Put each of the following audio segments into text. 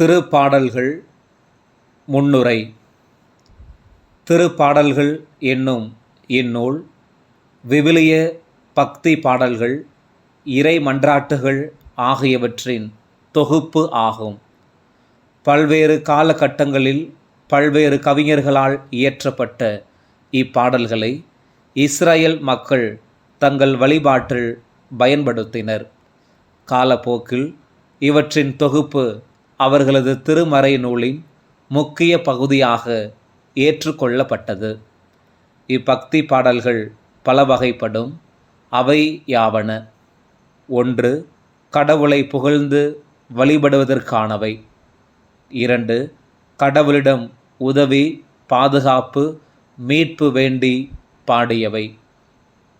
திருப்பாடல்கள் முன்னுரை. திருப்பாடல்கள் என்னும் இந்நூல் விவிலிய பக்தி பாடல்கள் இறை மன்றாட்டுகள் ஆகியவற்றின் தொகுப்பு ஆகும். பல்வேறு காலகட்டங்களில் பல்வேறு கவிஞர்களால் இயற்றப்பட்ட இப்பாடல்களை இஸ்ரேல் மக்கள் தங்கள் வழிபாட்டில் பயன்படுத்தினர். காலப்போக்கில் இவற்றின் தொகுப்பு அவர்களது திருமறை நூலின் முக்கிய பகுதியாக ஏற்றுக்கொள்ளப்பட்டது. இப்பக்தி பாடல்கள் பல வகைப்படும் அவை யாவன? ஒன்று கடவுளை புகழ்ந்து வழிபடுவதற்கானவை. இரண்டு கடவுளிடம் உதவி பாதுகாப்பு மீட்பு வேண்டி பாடியவை.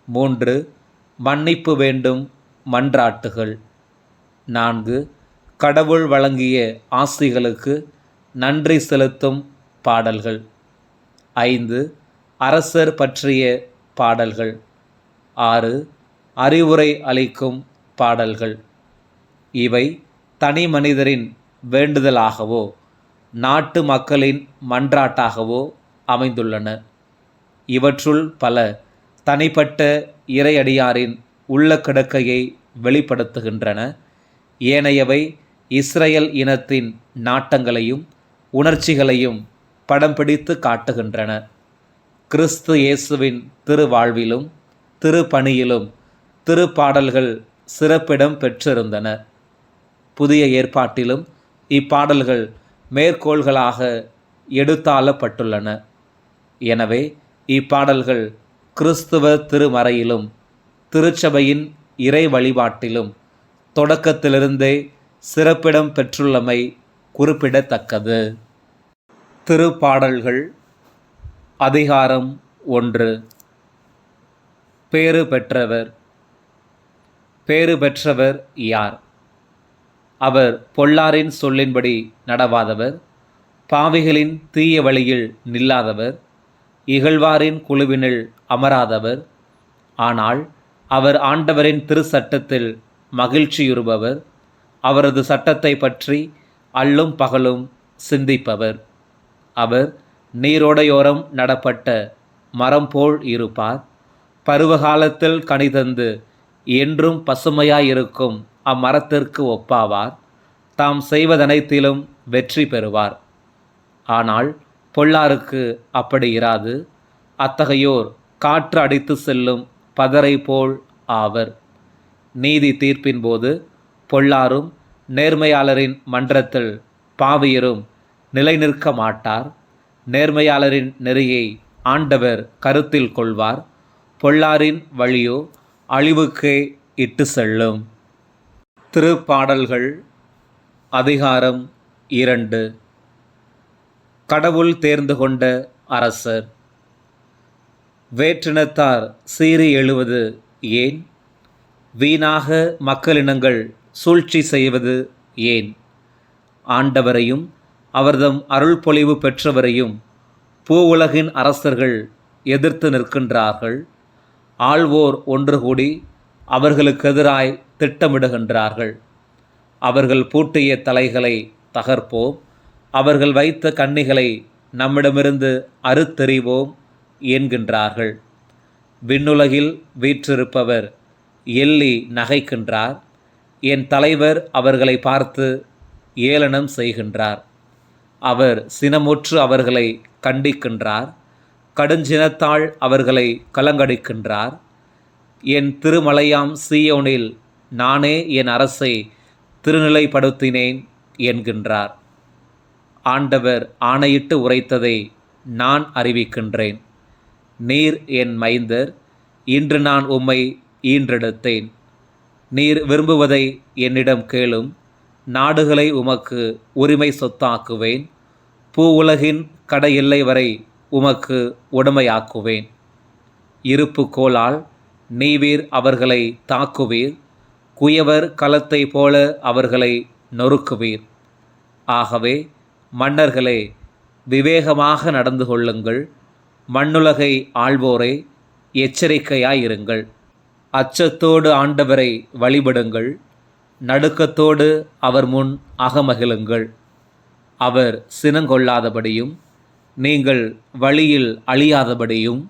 மூன்று மன்னிப்பு வேண்டும் மன்றாட்டுகள். நான்கு கடவுள் வழங்கிய ஆசிகளுக்கு நன்றி செலுத்தும் பாடல்கள். ஐந்து அரசர் பற்றிய பாடல்கள். ஆறு அறிவுரை அளிக்கும் பாடல்கள். இவை தனி மனிதரின் வேண்டுதலாகவோ நாட்டு மக்களின் மன்றாட்டாகவோ அமைந்துள்ளன. இவற்றுள் பல தனிப்பட்ட இறையடியாரின் உள்ள கிடக்கையை வெளிப்படுத்துகின்றன. ஏனையவை இஸ்ரேல் இனத்தின் நாட்டங்களையும் உணர்ச்சிகளையும் படம் பிடித்து காட்டுகின்றன. கிறிஸ்து இயேசுவின் திருவாழ்விலும் திருப்பணியிலும் திருப்பாடல்கள் சிறப்பிடம் பெற்றிருந்தன. புதிய ஏற்பாட்டிலும் இப்பாடல்கள் மேற்கோள்களாக எடுத்தாளப்பட்டுள்ளன. எனவே இப்பாடல்கள் கிறிஸ்துவ திருமறையிலும் திருச்சபையின் இறை வழிபாட்டிலும் தொடக்கத்திலிருந்தே சிறப்பிடம் பெற்றுள்ளமை குறிப்பிடத்தக்கது. திருப்பாடல்கள் அதிகாரம் ஒன்று. பேறு பெற்றவர். பேறு பெற்றவர் யார்? அவர் பொல்லாரின் சொல்லின்படி நடவாதவர். பாவிகளின் தீய வழியில் நில்லாதவர். இகழ்வாரின் குழுவினில் அமராதவர். ஆனால் அவர் ஆண்டவரின் திருச்சட்டத்தில் மகிழ்ச்சியுறுபவர். அவரது சட்டத்தை பற்றி அல்லும் பகலும் சிந்திப்பவர். அவர் நீரோடையோரம் நடப்பட்ட மரம் போல் இருப்பார். பருவகாலத்தில் கனிதந்து என்றும் பசுமையாயிருக்கும் அம்மரத்திற்கு ஒப்பாவார். தாம் செய்வதனைத்திலும் வெற்றி பெறுவார். ஆனால் பொள்ளாருக்கு அப்படி இராது. அத்தகையோர் காற்று அடித்து செல்லும் பதரை போல் ஆவர். நீதி தீர்ப்பின் போது பொள்ளாரும் நேர்மையாளரின் மன்றத்தில் பாவியரும் நிலை நிற்க மாட்டார். நேர்மையாளரின் நெறியை ஆண்டவர் கருத்தில் கொள்வார். பொல்லாரின் வழியோ அழிவுக்கே இட்டு செல்லும். திருப்பாடல்கள் அதிகாரம் இரண்டு. கடவுள் தேர்ந்து கொண்ட அரசர். வேற்றினத்தார் சீறி எழுவது ஏன்? வீணாக மக்களினங்கள் சூழ்ச்சி செய்வது ஏன்? ஆண்டவரையும் அவர்தம் அருள் பொழிவு பெற்றவரையும் பூவுலகின் அரசர்கள் எதிர்த்து நிற்கின்றார்கள். ஆள்வோர் ஒன்று கூடி அவர்களுக்கு எதிராய் திட்டமிடுகின்றார்கள். அவர்கள் பூட்டிய தலைகளை தகர்ப்போம். அவர்கள் வைத்த கண்ணிகளை நம்மிடமிருந்து அறுத்தெறிவோம் என்கின்றார்கள். விண்ணுலகில் வீற்றிருப்பவர் எள்ளி நகைக்கின்றார். என் தலைவர் அவர்களை பார்த்து ஏளனம் செய்கின்றார். அவர் சினமுற்று அவர்களை கண்டிக்கின்றார். கடுஞ்சினத்தால் அவர்களை கலங்கடிக்கின்றார். என் திருமலையாம் சீயோனில் நானே என் அரசை திருநிலைப்படுத்தினேன் என்கின்றார். ஆண்டவர் ஆணையிட்டு உரைத்ததை நான் அறிவிக்கின்றேன். நீர் என் மைந்தர் இன்று நான் உம்மை ஈன்றெடுத்தேன். நீர் விரும்புவதை என்னிடம் கேளும். நாடுகளை உமக்கு உரிமை சொத்தாக்குவேன். பூ உலகின் கடை எல்லை வரை உமக்கு உடமையாக்குவேன். இருப்பு கோலால் நீவீர் அவர்களை தாக்குவீர். குயவர் களத்தை போல அவர்களை நொறுக்குவீர். ஆகவே மன்னர்களே விவேகமாக நடந்து கொள்ளுங்கள். மண்ணுலகை ஆள்வோரே எச்சரிக்கையாயிருங்கள். அச்சத்தோடு ஆண்டவரை வழிபடுங்கள். நடுக்கத்தோடு அவர் முன் அகமகிழுங்கள். அவர் சினங்கொள்ளாதபடியும் நீங்கள் வழியில் அழியாதபடியும்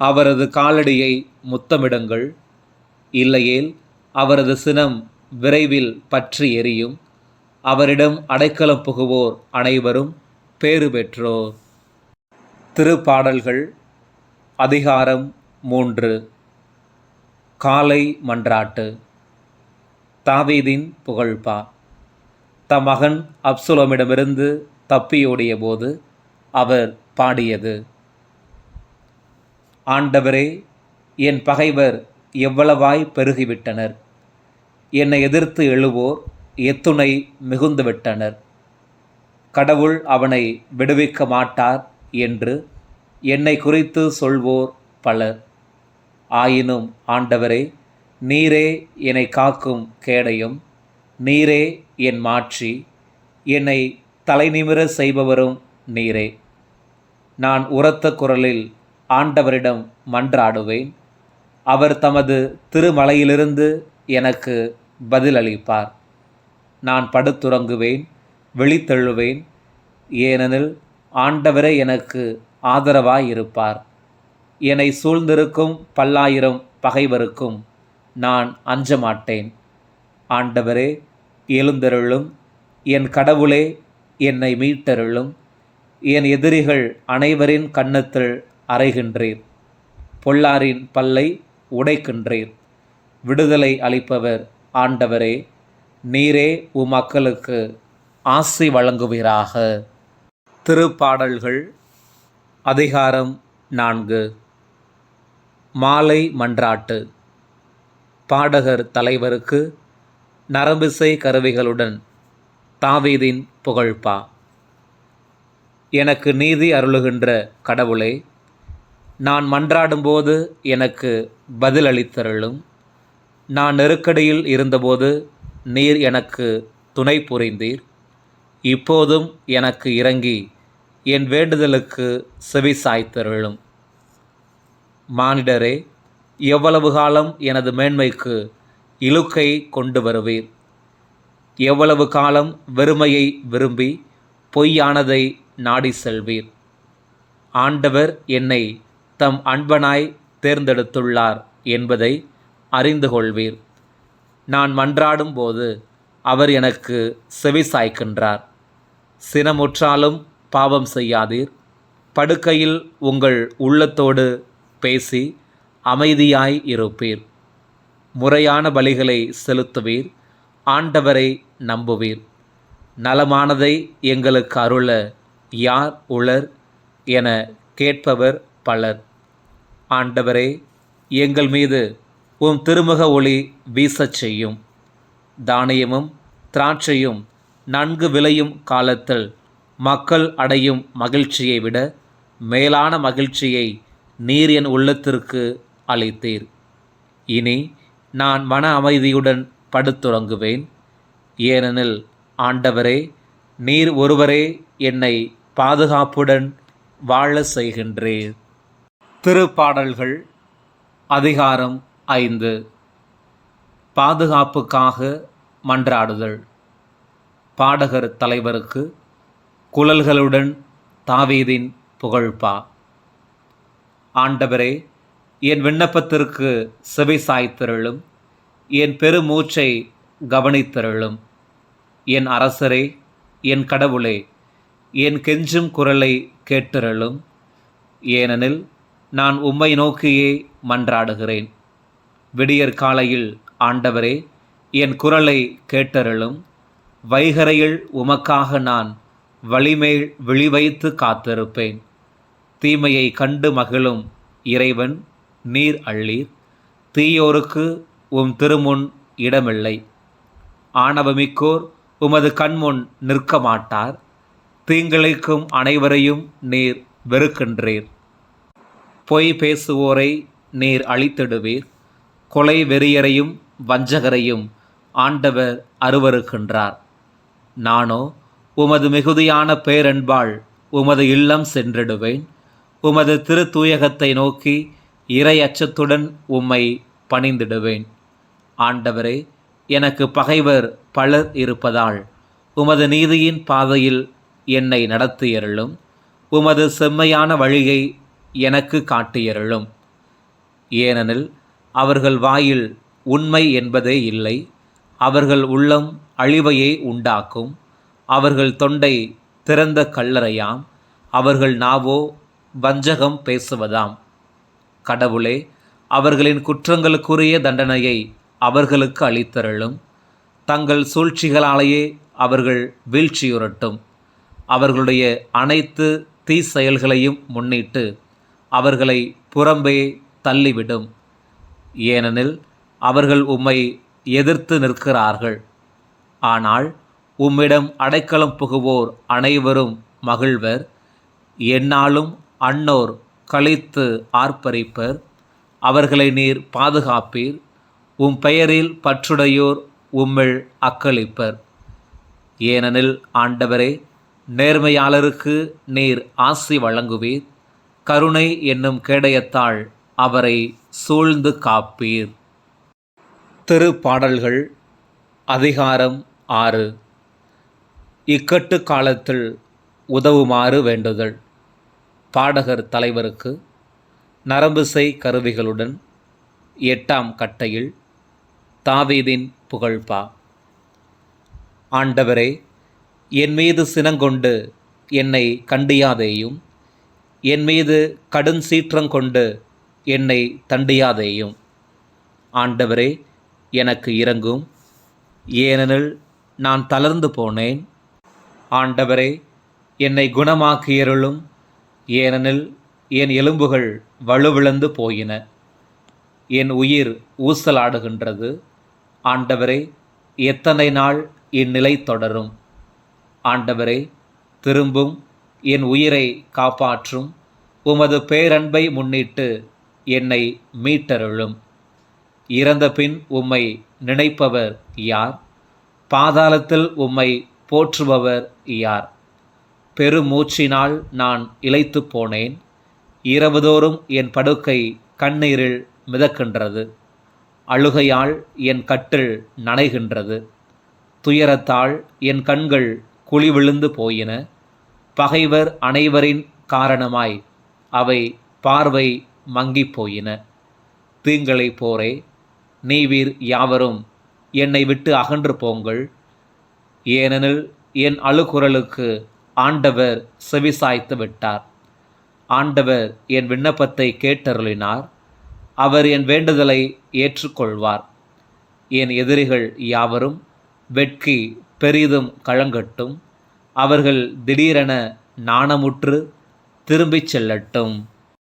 அவரது காலடியை முத்தமிடுங்கள். இல்லையேல் அவரது சினம் விரைவில் பற்றி எரியும். அவரிடம் அடைக்கலம் புகுவோர் அனைவரும் பேறு பெற்றோர். திருப்பாடல்கள் அதிகாரம் மூன்று. காலை மன்றாட்டு. தாவீதின் புகழ்பா. தம் மகன் அப்சுலமிடமிருந்து தப்பியோடிய போது அவர் பாடியது. ஆண்டவரே என் பகைவர் எவ்வளவாய் பெருகிவிட்டனர். என்னை எதிர்த்து எழுவோர் எத்துணை மிகுந்துவிட்டனர். கடவுள் அவனை விடுவிக்க மாட்டார் என்று என்னை குறித்து சொல்வோர் பலர். ஆயினும் ஆண்டவரே நீரே என்னை காக்கும் கேடையும் நீரே என் மாற்றி என்னை தலைநிமிர செய்பவரும் நீரே. நான் உரத்த குரலில் ஆண்டவரிடம் மன்றாடுவேன் அவர் தமது திருமலையிலிருந்து எனக்கு பதிலளிப்பார். நான் படுத்துறங்குவேன் விழித்தெழுவேன் ஏனெனில் ஆண்டவரே எனக்கு ஆதரவாயிருப்பார். என்னை சூழ்ந்திருக்கும் பல்லாயிரம் பகைவருக்கும் நான் அஞ்ச மாட்டேன் ஆண்டவரே எழுந்தருளும். என் கடவுளே என்னை மீட்டருளும். என் எதிரிகள் அனைவரின் கன்னத்தில் அறைகின்றேன். பொல்லாரின் பல்லை உடைக்கின்றீர் விடுதலை அளிப்பவர் ஆண்டவரே நீரே உமக்களுக்கு ஆசை வழங்குவீராக. திருப்பாடல்கள் அதிகாரம் நான்கு. மாலை மன்றாட்டு. பாடகர் தலைவருக்கு நரம்பிசை கருவிகளுடன் தாவீதின் புகழ்பா எனக்கு நீதி அருளுகின்ற கடவுளே நான் மன்றாடும்போது எனக்கு பதிலளித்தருளும். நான் நெருக்கடியில் இருந்தபோது நீர் எனக்கு துணை புரிந்தீர். இப்போதும் எனக்கு இறங்கி என் வேண்டுதலுக்கு செவி சாய்த்தருளும். மானிடரே எவ்வளவு காலம் எனது மேன்மைக்கு இழுக்கை கொண்டு வருவீர்? எவ்வளவு காலம் வெறுமையை விரும்பி பொய்யானதை நாடி செல்வீர்? ஆண்டவர் என்னை தம் அன்பனாய் தேர்ந்தெடுத்துள்ளார் என்பதை அறிந்து கொள்வீர். நான் மன்றாடும் போது அவர் எனக்கு செவி சாய்க்கின்றார். சினமுற்றாலும் பாவம் செய்யாதீர். படுக்கையில் உங்கள் உள்ளத்தோடு பேசி அமைதியாய் இருப்பீர். முறையான பலிகளை செலுத்துவீர். ஆண்டவரை நம்புவீர். நலமானதை எங்களுக்கு அருள யார் உளர் என கேட்பவர் பலர். ஆண்டவரே எங்கள் மீது உம் திருமுக ஒளி வீசச் செய்யும். தானியமும் திராட்சையும் நன்கு விளையும் காலத்தில் மக்கள் அடையும் மகிழ்ச்சியை விட மேலான மகிழ்ச்சியை நீர் என் உள்ளத்திற்கு அளித்தீர். இனி நான் மன அமைதியுடன் படுத்துறங்குவேன் ஏனெனில் ஆண்டவரே நீர் ஒருவரே என்னை பாதுகாப்புடன் வாழ செய்கின்றீர். திருப்பாடல்கள் அதிகாரம் ஐந்து. பாதுகாப்புக்காக மன்றாடுதல். பாடகர் தலைவருக்கு குழல்களுடன் தாவீதின் புகழ்பா ஆண்டவரே என் விண்ணப்பத்திற்கு செவி சாய்த்திரளும் என் பெருமூச்சை கவனித்திரளும். என் அரசரே என் கடவுளே என் கெஞ்சும் குரலை கேட்டிரளும். ஏனெனில் நான் உம்மை நோக்கியே மன்றாடுகிறேன். விடியற் காலையில் ஆண்டவரே என் குரலை கேட்டருளும். வைகரையில் உமக்காக நான் வழிமேல் விழிவைத்து காத்திருப்பேன். தீமையை கண்டு மகிழும் இறைவன் நீர் அள்ளீர். தீயோருக்கு உம் திருமுன் இடமில்லை. ஆணவமிக்கோர் உமது கண்முன் நிற்க மாட்டார் தீங்கிழைக்கும் அனைவரையும் நீர் வெறுக்கின்றீர். பொய் பேசுவோரை நீர் அழித்திடுவீர். கொலை வெறியரையும் வஞ்சகரையும் ஆண்டவர் அருவருக்கின்றார். நானோ உமது மிகுதியான பேரன்பால் உமது இல்லம் சென்றிடுவேன். உமது திருத்தூயகத்தை நோக்கி இறை அச்சத்துடன் உம்மை பணிந்திடுவேன். ஆண்டவரே எனக்கு பகைவர் பலர் இருப்பதால் உமது நீதியின் பாதையில் என்னை நடத்தியருளும். உமது செம்மையான வழியை எனக்கு காட்டியருளும். ஏனெனில் அவர்கள் வாயில் உண்மை என்பதே இல்லை. அவர்கள் உள்ளம் அழிவையே உண்டாக்கும். அவர்கள் தொண்டை திறந்த கல்லறையாம். அவர்கள் நாவோ வஞ்சகம் பேசுவதாம். கடவுளே அவர்களின் குற்றங்களுக்குரிய தண்டனையை அவர்களுக்கு அளித்தருளும். தங்கள் சூழ்ச்சிகளாலேயே அவர்கள் வீழ்ச்சியுறட்டும். அவர்களுடைய அனைத்து தீ செயல்களையும் முன்னிட்டு அவர்களை புறம்பே தள்ளிவிடும். ஏனெனில் அவர்கள் உம்மை எதிர்த்து நிற்கிறார்கள். ஆனால் உம்மிடம் அடைக்கலம் புகுவோர் அனைவரும் மகிழ்வர். எந்நாளும் அன்னோர் கழித்து ஆர்ப்பரிப்பர். அவர்களை நீர் பாதுகாப்பீர். உம் பெயரில் பற்றுடையோர் உம்மில் அக்களிப்பர். ஏனெனில் ஆண்டவரே நேர்மையாளருக்கு நீர் ஆசி வழங்குவீர். கருணை என்னும் கேடயத்தால் அவரை சூழ்ந்து காப்பீர். திருப்பாடல்கள் அதிகாரம் ஆறு. இக்கட்டு காலத்தில் உதவுமாறு வேண்டுதல். பாடகர் தலைவருக்கு நரம்புசை கருவிகளுடன் எட்டாம் கட்டையில் தாவீதின் புகழ்பா ஆண்டவரே என் மீது சினங்கொண்டு என்னை கண்டியாதேயும் என் மீது கடும் சீற்றங்கொண்டு என்னை தண்டியாதேயும். ஆண்டவரே எனக்கு இறங்கும் ஏனெனில் நான் தளர்ந்து போனேன். ஆண்டவரே என்னை குணமாக்கியருளும் ஏனெனில் என் எலும்புகள் வலுவிழந்து போயின. என் உயிர் ஊசலாடுகின்றது. ஆண்டவரே எத்தனை நாள் இந்நிலை தொடரும்? ஆண்டவரே திரும்பும் என் உயிரை காப்பாற்றும். உமது பேரன்பை முன்னிட்டு என்னை மீட்டருளும். இறந்த பின் உம்மை நினைப்பவர் யார்? பாதாளத்தில் உம்மை போற்றுபவர் யார்? பெருமூச்சினால் நான் இழைத்து போனேன். இரவுதோறும் என் படுக்கை கண்ணீரில் மிதக்கின்றது. அழுகையால் என் கட்டில் நனைகின்றது. துயரத்தால் என் கண்கள் குழி விழுந்து போயின. பகைவர் அனைவரின் காரணமாய் அவை பார்வை மங்கிப் போயின. தீங்களை போரே நீவீர் யாவரும் என்னை விட்டு அகன்று போங்கள். ஏனெனில் என் அழுகுரலுக்கு ஆண்டவர் செவிசாய்த்து விட்டார். ஆண்டவர் என் விண்ணப்பத்தை கேட்டருளினார். அவர் என் வேண்டுதலை ஏற்றுக்கொள்வார். என் எதிரிகள் யாவரும் வெட்கி பெரிதும் கழங்கட்டும் அவர்கள் திடீரென நாணமுற்று திரும்பிச் செல்லட்டும்.